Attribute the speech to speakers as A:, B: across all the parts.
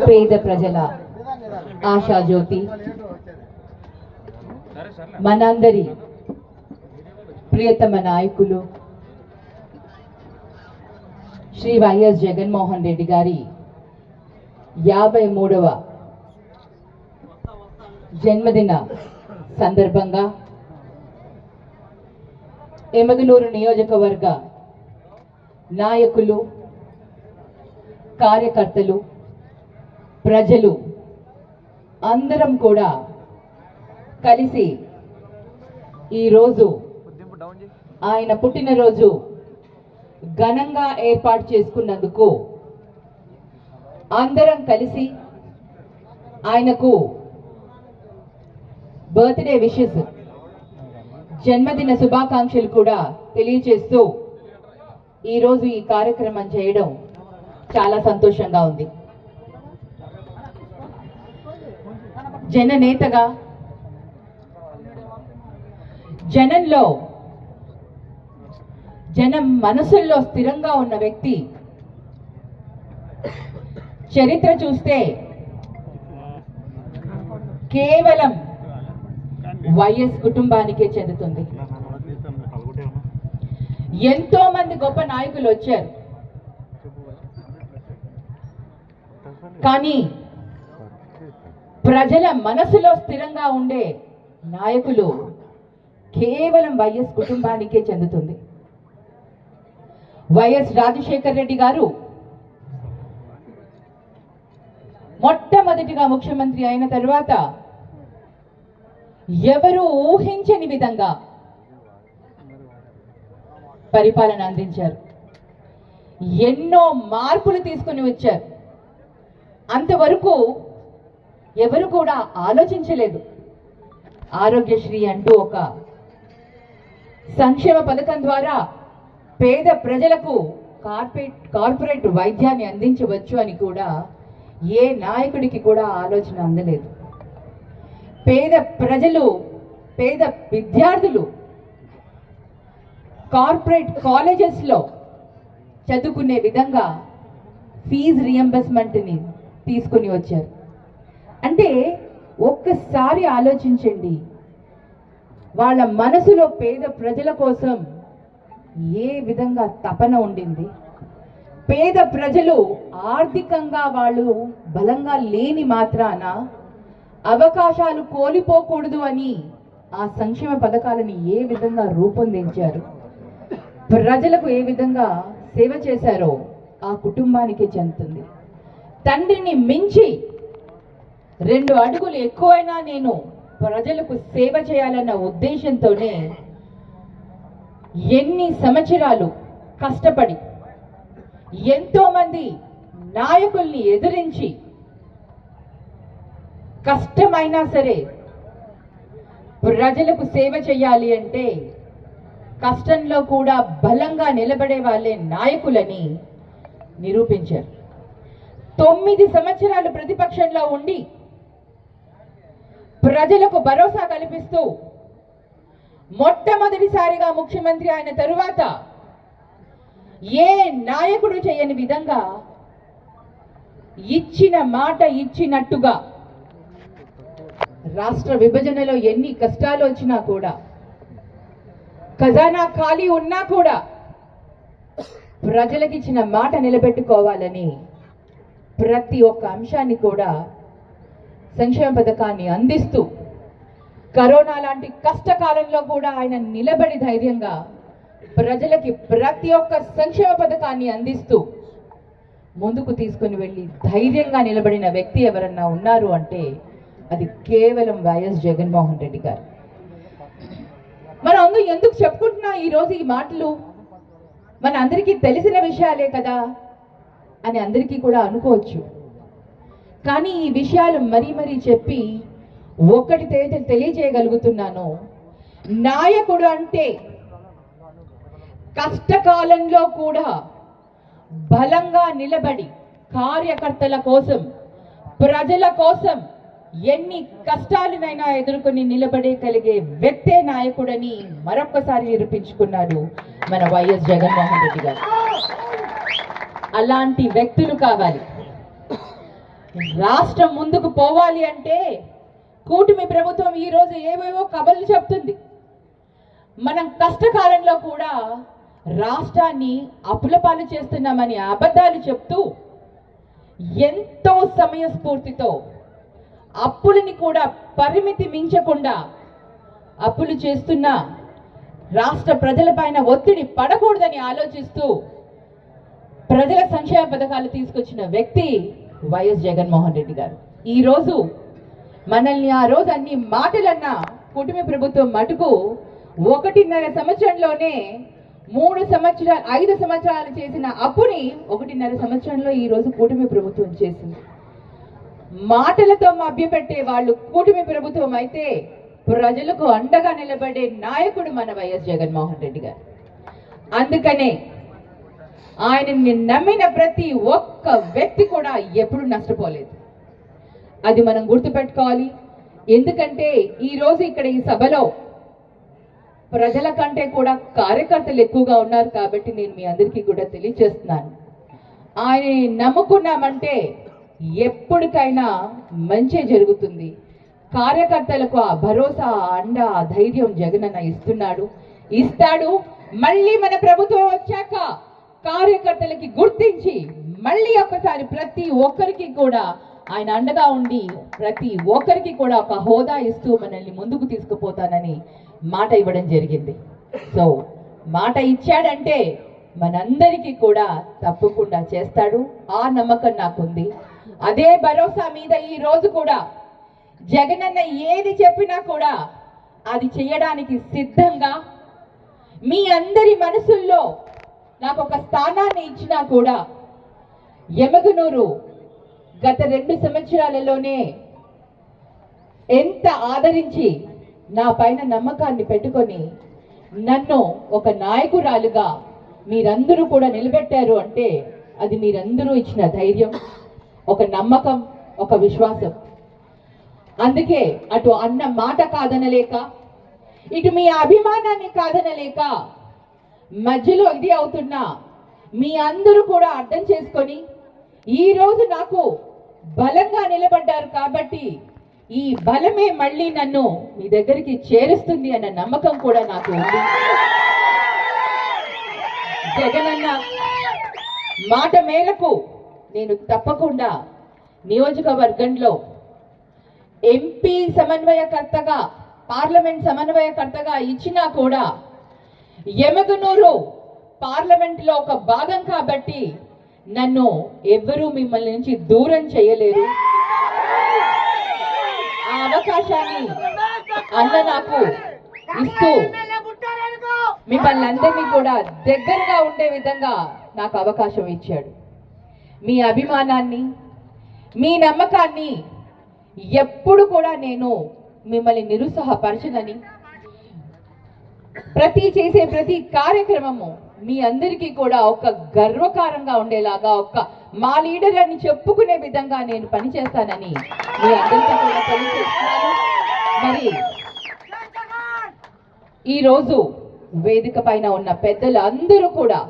A: పేద ప్రజల ఆశాజ్యోతి మనందరి ప్రియతమ నాయకులు శ్రీ వైఎస్ జగన్మోహన్ రెడ్డి గారి యాభై మూడవ జన్మదిన సందర్భంగా ఎమగనూరు నియోజకవర్గ నాయకులు కార్యకర్తలు ప్రజలు అందరం కూడా కలిసి ఈరోజు ఆయన పుట్టినరోజు ఘనంగా ఏర్పాటు చేసుకున్నందుకు అందరం కలిసి ఆయనకు బర్త్డే విషెస్ జన్మదిన శుభాకాంక్షలు కూడా తెలియజేస్తూ ఈరోజు ఈ కార్యక్రమం చేయడం చాలా సంతోషంగా ఉంది. జననేతగా? జనంలో జనం మనసుల్లో స్థిరంగా ఉన్న వ్యక్తి చరిత్ర చూస్తే కేవలం వైఎస్ కుటుంబానికే చెందుతుంది. ఎంతో మంది గొప్ప నాయకులు వచ్చారు. కానీ ప్రజల మనసులో స్థిరంగా ఉండే నాయకులు కేవలం వైఎస్ కుటుంబానికే చెందుతుంది. వైఎస్ రాజశేఖర్ రెడ్డి గారు మొట్టమొదటిగా ముఖ్యమంత్రి అయిన తర్వాత ఎవరు ఊహించని విధంగా పరిపాలన అందించారు. ఎన్నో మార్పులు తీసుకుని వచ్చారు. అంతవరకు ఎవరు కూడా ఆలోచించలేదు. ఆరోగ్యశ్రీ అంటూ ఒక సంక్షేమ పథకం ద్వారా పేద ప్రజలకు కార్పొరేట్ కార్పొరేట్ వైద్యాన్ని అందించవచ్చు అని కూడా ఏ నాయకుడికి కూడా ఆలోచన అందలేదు. పేద ప్రజలు పేద విద్యార్థులు కార్పొరేట్ కాలేజెస్లో చదువుకునే విధంగా ఫీజు రియంబర్స్మెంట్ని తీసుకుని వచ్చారు. అంటే ఒక్కసారి ఆలోచించండి. వాళ్ళ మనసులో పేద ప్రజల కోసం ఏ విధంగా తపన ఉండింది? పేద ప్రజలు ఆర్థికంగా వాళ్ళు బలంగా లేని మాత్రాన అవకాశాలు కోల్పోకూడదు అని ఆ సంక్షేమ పథకాలను ఏ విధంగా రూపొందించారు? ప్రజలకు ఏ విధంగా సేవ చేశారో ఆ కుటుంబానికి చెందుతుంది. తండ్రిని మించి రెండు అడుగులు ఎక్కువైనా నేను ప్రజలకు సేవ చేయాలన్న ఉద్దేశంతోనే ఎన్ని సంవత్సరాలు కష్టపడి ఎంతోమంది నాయకుల్ని ఎదిరించి కష్టమైనా సరే ప్రజలకు సేవ చేయాలి అంటే కష్టంలో కూడా బలంగా నిలబడే వాళ్ళే నాయకులని నిరూపించారు. తొమ్మిది సంవత్సరాలు ప్రతిపక్షంలో ఉండి ప్రజలకు భరోసా కల్పిస్తూ మొట్టమొదటిసారిగా ముఖ్యమంత్రి అయిన తరువాత ఏ నాయకుడు చేయని విధంగా ఇచ్చిన మాట ఇచ్చినట్టుగా రాష్ట్ర విభజనలో ఎన్ని కష్టాలు వచ్చినా కూడా ఖజానా ఖాళీ ఉన్నా కూడా ప్రజలకిచ్చిన మాట నిలబెట్టుకోవాలని ప్రతి ఒక్క అంశాన్ని కూడా సంక్షేమ పథకాన్ని అందిస్తూ కరోనా లాంటి కష్టకాలంలో కూడా ఆయన నిలబడి ధైర్యంగా ప్రజలకి ప్రతి ఒక్క సంక్షేమ పథకాన్ని అందిస్తూ ముందుకు తీసుకుని వెళ్ళి ధైర్యంగా నిలబడిన వ్యక్తి ఎవరన్నా ఉన్నారు అంటే అది కేవలం వైఎస్ జగన్మోహన్ రెడ్డి గారు. మనం అందరూ ఎందుకు చెప్పుకుంటున్నా ఈరోజు ఈ మాటలు? మన అందరికీ తెలిసిన విషయాలే కదా అని అందరికీ కూడా అనుకోవచ్చు. కానీ ఈ విషయాలు మరీ మరీ చెప్పి ఒక్కటి తెలియజేయగలుగుతున్నాను. నాయకుడు అంటే కష్టకాలంలో కూడా బలంగా నిలబడి కార్యకర్తల కోసం ప్రజల కోసం ఎన్ని కష్టాలనైనా ఎదుర్కొని నిలబడే కలిగే వ్యక్తే నాయకుడని మరొక్కసారి నిరూపించుకున్నారు మన వైఎస్ జగన్మోహన్ రెడ్డి గారు. అలాంటి వ్యక్తులు కావాలి. Mm-hmm. రాష్ట్రం ముందుకు పోవాలి అంటే కూటమి ప్రభుత్వం ఈరోజు ఏవేవో కబుర్లు చెప్తుంది. మనం కష్టకాలంలో కూడా రాష్ట్రాన్ని అప్పులపాలు చేస్తున్నామని అబద్ధాలు చెప్తూ ఎంతో సమయస్ఫూర్తితో అప్పులని కూడా పరిమితి మించకుండా అప్పులు చేస్తున్న రాష్ట్ర ప్రజలపైన ఒత్తిడి పడకూడదని ఆలోచిస్తూ ప్రజల సంక్షేమ పథకాలు తీసుకొచ్చిన వ్యక్తి వైఎస్ జగన్మోహన్ రెడ్డి గారు. ఈరోజు మనల్ని ఆ రోజు అన్ని మాటలన్న కుటుంబ ప్రభుత్వం మటుకు ఒకటిన్నర సంవత్సరంలోనే మూడు సంవత్సరాలు ఐదు సంవత్సరాలు చేసిన అప్పుని ఒకటిన్నర సంవత్సరంలో ఈ రోజు కూటమి ప్రభుత్వం చేసింది. మాటలతో మభ్యపెట్టే వాళ్ళు కూటమి ప్రభుత్వం అయితే ప్రజలకు అండగా నిలబడే నాయకుడు మన వైఎస్ జగన్మోహన్ రెడ్డి గారు. అందుకనే ఆయనని నమ్మిన ప్రతి ఒక్క వ్యక్తి కూడా ఎప్పుడు నష్టపోలేదు. అది మనం గుర్తుపెట్టుకోవాలి. ఎందుకంటే ఈరోజు ఇక్కడ ఈ సభలో ప్రజల కంటే కూడా కార్యకర్తలు ఎక్కువగా ఉన్నారు కాబట్టి నేను మీ అందరికీ కూడా తెలియజేస్తున్నాను. ఆయనని నమ్ముకున్నామంటే ఎప్పటికైనా మంచి జరుగుతుంది. కార్యకర్తలకు ఆ భరోసా అండ ఆ ధైర్యం జగనన్న ఇస్తున్నాడు. ఇస్తాడు. మళ్ళీ మన ప్రభుత్వం వచ్చాక కార్యకర్తలకి గుర్తించి మళ్ళీ ఒక్కసారి ప్రతి ఒక్కరికి కూడా ఆయన అండగా ఉండి ప్రతి ఒక్కరికి కూడా ఒక హోదా ఇస్తూ మనల్ని ముందుకు తీసుకుపోతానని మాట ఇవ్వడం జరిగింది. సో మాట ఇచ్చాడంటే మనందరికీ కూడా తప్పకుండా చేస్తాడు. ఆ నమ్మకం నాకుంది. అదే భరోసా మీద ఈ రోజు కూడా జగనన్న ఏది చెప్పినా కూడా అది చేయడానికి సిద్ధంగా మీ అందరి మనసుల్లో నాకు ఒక స్థానాన్ని ఇచ్చినా కూడా ఎమగనూరు గత రెండు సంవత్సరాలలోనే ఎంత ఆదరించి నా పైన నమ్మకాన్ని పెట్టుకొని నన్ను ఒక నాయకురాలుగా మీరందరూ కూడా నిలబెట్టారు అంటే అది మీరందరూ ఇచ్చిన ధైర్యం ఒక నమ్మకం ఒక విశ్వాసం. అందుకే అటు అన్న మాట కాదనలేక ఇటు మీ అభిమానాన్ని కాదనలేక మధ్యలో ఇది అవుతున్నా. మీ అందరూ కూడా అర్థం చేసుకొని ఈరోజు నాకు బలంగా నిలబడ్డారు కాబట్టి ఈ బలమే మళ్ళీ నన్ను మీ దగ్గరికి చేరుస్తుంది అన్న నమ్మకం కూడా నాకు ఉంది. జగనన్న మాట మేరకు నేను తప్పకుండా నియోజకవర్గంలో ఎంపీ సమన్వయకర్తగా పార్లమెంట్ సమన్వయకర్తగా ఇచ్చినా కూడా ఎమగనూరు పార్లమెంట్లో ఒక భాగం కాబట్టి నన్ను ఎవ్వరూ మిమ్మల్ని నుంచి దూరం చేయలేరు. ఆ అవకాశాన్ని అన్న నాకు ఇస్తూ మిమ్మల్ని అందరినీ కూడా దగ్గరగా ఉండే విధంగా నాకు అవకాశం ఇచ్చాడు. మీ అభిమానాన్ని మీ నమ్మకాన్ని ఎప్పుడు కూడా నేను మిమ్మల్ని నిరుత్సాహపరచనని ప్రతి చేసే ప్రతి కార్యక్రమము మీ అందరికీ కూడా ఒక గర్వకారంగా ఉండేలాగా ఒక మా లీడర్ అని చెప్పుకునే విధంగా నేను పనిచేస్తానని మీ అందరికీ కూడా తెలియజేస్తున్నాను. మరి ఈరోజు వేదిక పైన ఉన్న పెద్దలు అందరూ కూడా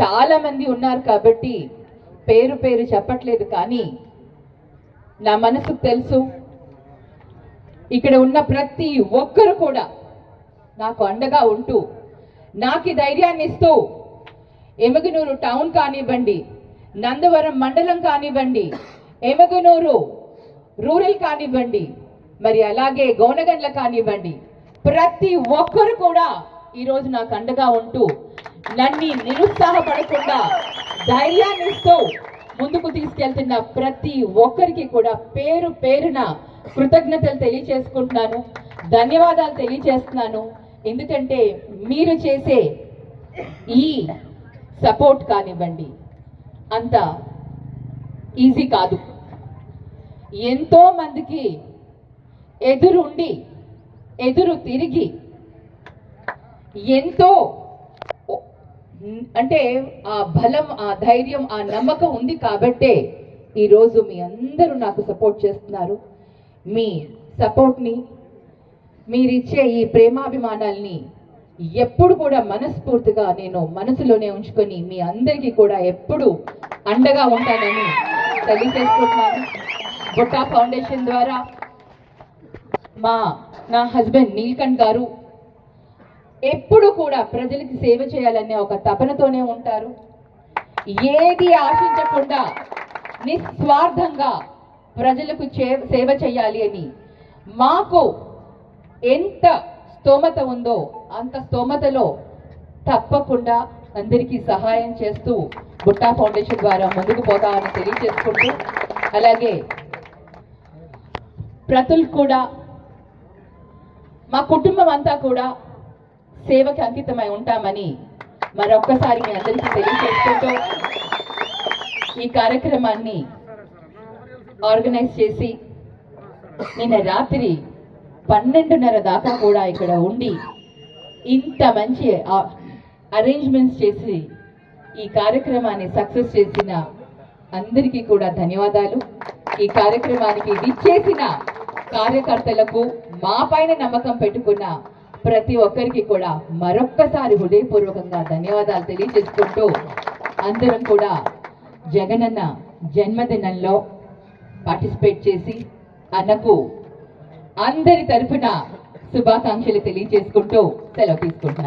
A: చాలా మంది ఉన్నారు కాబట్టి పేరు పేరు చెప్పట్లేదు కానీ నా మనసుకు తెలుసు. ఇక్కడ ఉన్న ప్రతి ఒక్కరు కూడా నాకు అండగా ఉంటూ నాకు ధైర్యాన్ని ఇస్తూ ఎమగనూరు టౌన్ కానివ్వండి నందవరం మండలం కానివ్వండి ఎమగనూరు రూరల్ కానివ్వండి మరి అలాగే గౌనగండ్ల కానివ్వండి ప్రతి ఒక్కరు కూడా ఈరోజు నాకు అండగా ఉంటూ నన్ను నిరుత్సాహపడకుండా ధైర్యాన్ని ఇస్తూ ముందుకు తీసుకెళ్తున్న ప్రతి ఒక్కరికి కూడా పేరు పేరున కృతజ్ఞతలు తెలియచేసుకుంటున్నాను ధన్యవాదాలు తెలియచేస్తున్నాను. ఎందుకంటే మీరు చేసే ఈ సపోర్ట్ కానివ్వండి అంత ఈజీ కాదు. ఎంతో మందికి ఎదురుండి ఎదురు తిరిగి ఎంతో అంటే ఆ బలం ఆ ధైర్యం ఆ నమ్మకం ఉంది కాబట్టే ఈరోజు మీ అందరూ నాకు సపోర్ట్ చేస్తున్నారు. మీ సపోర్ట్ని మీరిచ్చే ఈ ప్రేమాభిమానాల్ని ఎప్పుడు కూడా మనస్ఫూర్తిగా నేను మనసులోనే ఉంచుకొని మీ అందరికీ కూడా ఎప్పుడు అండగా ఉంటానని తెలియజేసుకుంటున్నాను బుట్టా ఫౌండేషన్ ద్వారా మా నా హస్బెండ్ నీల్కంఠ్ గారు ఎప్పుడు కూడా ప్రజలకి సేవ చేయాలనే ఒక తపనతోనే ఉంటారు. ఏది ఆశించకుండా నిస్వార్థంగా ప్రజలకు చే- సేవ చేయాలి అని మాకు ఎంత స్తోమత ఉందో అంత స్తోమతలో తప్పకుండా అందరికీ సహాయం చేస్తూ బుట్టా ఫౌండేషన్ ద్వారా ముందుకు పోతామని తెలియజేసుకుంటూ అలాగే ప్రతుల్ కూడా మా కుటుంబం అంతా కూడా సేవకి అంకితమై ఉంటామని మరొక్కసారి మీ అందరికీ తెలియజేసుకుంటూ ఈ కార్యక్రమాన్ని ఆర్గనైజ్ చేసి నిన్న రాత్రి పన్నెండున్నర దాకా కూడా ఇక్కడ ఉండి ఇంత మంచి అరేంజ్మెంట్స్ చేసి ఈ కార్యక్రమాన్ని సక్సెస్ చేసిన అందరికీ కూడా ధన్యవాదాలు. ఈ కార్యక్రమానికి విచ్చేసిన కార్యకర్తలకు మా పైన నమ్మకం పెట్టుకున్న ప్రతి ఒక్కరికి కూడా మరొక్కసారి హృదయపూర్వకంగా ధన్యవాదాలు తెలియజేసుకుంటూ అందరం కూడా జగనన్న జన్మదినంలో పార్టిసిపేట్ చేసి అన్నకు అందరి తరఫున శుభాకాంక్షలు తెలియజేసుకుంటూ సెలవు తీసుకుంటున్నాను.